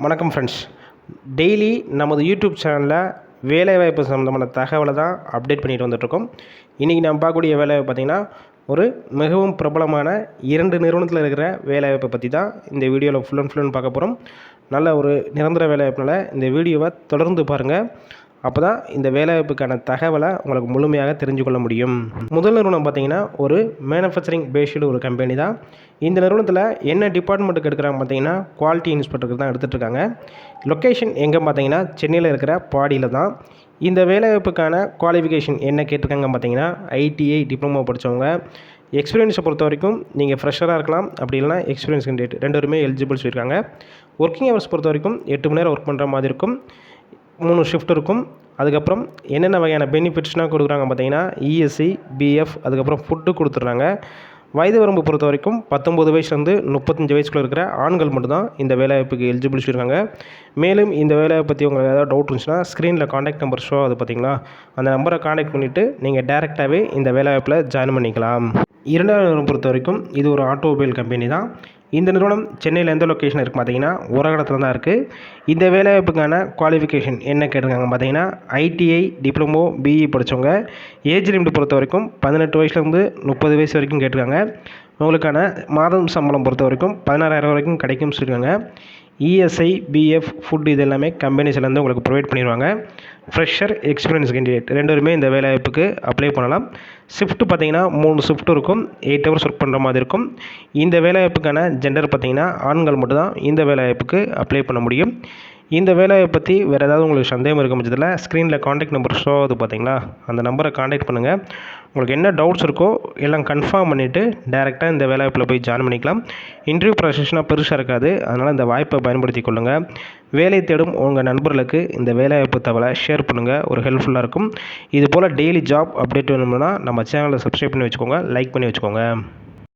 வணக்கம் friends daily நமது YouTube சேனலில் வேலைவாய்ப்பு சம்மந்தமான தகவலை தான் அப்டேட் பண்ணிட்டு வந்துட்ருக்கோம் இன்றைக்கி நம்ம பார்க்கக்கூடிய வேலைவாய்ப்பு பார்த்திங்கன்னா ஒரு மிகவும் பிரபலமான இரண்டு நிறுவனத்தில் இருக்கிற வேலைவாய்ப்பை பற்றி தான் இந்த வீடியோவில் ஃபுல் அண்ட் ஃபுல்லுன்னு பார்க்க போகிறோம் நல்ல ஒரு நிரந்தர வேலைவாய்ப்புனால இந்த வீடியோவை தொடர்ந்து பாருங்கள் அப்போ தான் இந்த வேலைவாய்ப்புக்கான தகவலை உங்களுக்கு முழுமையாக தெரிஞ்சு கொள்ள முடியும். முதல் நிறுவனம் பார்த்தீங்கன்னா ஒரு மேனுஃபேக்சரிங் பேஸ்டு ஒரு கம்பெனி தான். இந்த நிறுவனத்தில் என்ன டிபார்ட்மெண்ட்டுக்கு எடுக்கிறாங்க பார்த்தீங்கன்னா குவாலிட்டி இன்ஸ்பெக்டருக்கு தான் எடுத்துகிட்டு இருக்காங்க. லொக்கேஷன் எங்கே பார்த்தீங்கன்னா சென்னையில் இருக்கிற பாடியில் தான். இந்த வேலைவாய்ப்புக்கான குவாலிஃபிகேஷன் என்ன கேட்டிருக்காங்க பார்த்தீங்கன்னா ஐடிஐ டிப்ளமோ படித்தவங்க எக்ஸ்பீரியன்ஸை பொறுத்த வரைக்கும் நீங்கள் ஃப்ரெஷராக இருக்கலாம். அப்படி இல்லைனா எக்ஸ்பீரியன்ஸ் கேண்டிடேட் ரெண்டு பேருமே எலிஜிபிள் சொல்லியிருக்காங்க. ஒர்க்கிங் ஹவர்ஸ் பொறுத்த வரைக்கும் எட்டு மணி நேரம் ஒர்க் பண்ணுற மாதிரி இருக்கும். மூணு ஷிஃப்ட் இருக்கும். அதுக்கப்புறம் என்னென்ன வகையான பெனிஃபிட்ஸ்னால் கொடுக்குறாங்க பார்த்தீங்கன்னா இஎஸ்சி பிஎஃப் அதுக்கப்புறம் ஃபுட்டு கொடுத்துட்றாங்க. வயது வரம்பு பொறுத்த வரைக்கும் பத்தொம்பது வயசுலேருந்து முப்பத்தஞ்சு வயசுக்குள்ளே இருக்கிற ஆண்கள் மட்டும்தான் இந்த வேலைவாய்ப்புக்கு எலிஜிபிள் இருக்காங்க. மேலும் இந்த வேலையை பற்றி உங்களுக்கு ஏதாவது டவுட் இருந்துச்சுன்னா ஸ்க்ரீனில் காண்டாக்ட் நம்பர் ஷோ அது பார்த்தீங்களா? அந்த நம்பரை காண்டாக்ட் பண்ணிவிட்டு நீங்கள் டேரெக்டாகவே இந்த வேலைவாய்ப்பில் ஜாயின் பண்ணிக்கலாம். இரண்டாவது நிறுவனம் பொறுத்த வரைக்கும் இது ஒரு ஆட்டோமொபைல் கம்பெனி தான். இந்த நிறுவனம் சென்னையில் எந்த லொக்கேஷன் இருக்குது பார்த்தீங்கன்னா உரகடத்தில் தான் இருக்குது இந்த வேலைவாய்ப்புக்கான குவாலிஃபிகேஷன் என்ன கேட்டிருக்காங்க பார்த்தீங்கன்னா ஐடிஐ டிப்ளமோ பிஇ படித்தவங்க ஏஜ் லிமிட் பொறுத்த வரைக்கும் பதினெட்டு வயசுலேருந்து முப்பது வயசு வரைக்கும் கேட்டிருக்காங்க. உங்களுக்கான மாதம் சம்பளம் பொறுத்த வரைக்கும் பதினாறாயிரம் வரைக்கும் கிடைக்கும்னு சொல்லியிருக்காங்க. இஎஸ்ஐ பிஎஃப் ஃபுட் இது எல்லாமே கம்பெனிஸ்லேருந்து உங்களுக்கு ப்ரொவைட் பண்ணிடுவாங்க ஃப்ரெஷர் எக்ஸ்பீரியன்ஸ் கேண்டிடேட் ரெண்டுமே இந்த வேலைவாய்ப்புக்கு அப்ளை பண்ணலாம். ஷிஃப்ட் பார்த்தீங்கன்னா மூணு ஷிஃப்ட் இருக்கும். எயிட் ஹவர்ஸ் ஒர்க் பண்ணுற மாதிரி இருக்கும். இந்த வேலைவாய்ப்புக்கான ஜெண்டர் பார்த்தீங்கன்னா ஆண்கள் மட்டும்தான் இந்த வேலைவாய்ப்புக்கு அப்ளை பண்ண முடியும். இந்த வேலையை பற்றி வேறு ஏதாவது உங்களுக்கு சந்தேகம் இருக்க பட்சத்தில் ஸ்க்ரீனில் காண்டாக்ட் நம்பர் ஷோ ஆகுது பார்த்தீங்களா அந்த நம்பரை காண்டாக்ட் பண்ணுங்கள் உங்களுக்கு என்ன டவுட்ஸ் இருக்கோ எல்லாம் கன்ஃபார்ம் பண்ணிவிட்டு டேரெக்டாக இந்த வேலைவாய்ப்பில் போய் ஜாயின் பண்ணிக்கலாம். இன்டர்வியூ ப்ராசஸ்னால் பெருசாக இருக்காது. அதனால் இந்த வாய்ப்பை பயன்படுத்தி கொள்ளுங்கள் வேலை தேடும் உங்கள் நண்பர்களுக்கு இந்த வேலைவாய்ப்பு தகவலை ஷேர் பண்ணுங்கள் ஒரு ஹெல்ப்ஃபுல்லாக இருக்கும். இது போல் டெய்லி ஜாப் அப்டேட் வேணும்னா நம்ம சேனலை சப்ஸ்கிரைப் பண்ணி வச்சுக்கோங்க. லைக் பண்ணி வச்சுக்கோங்க.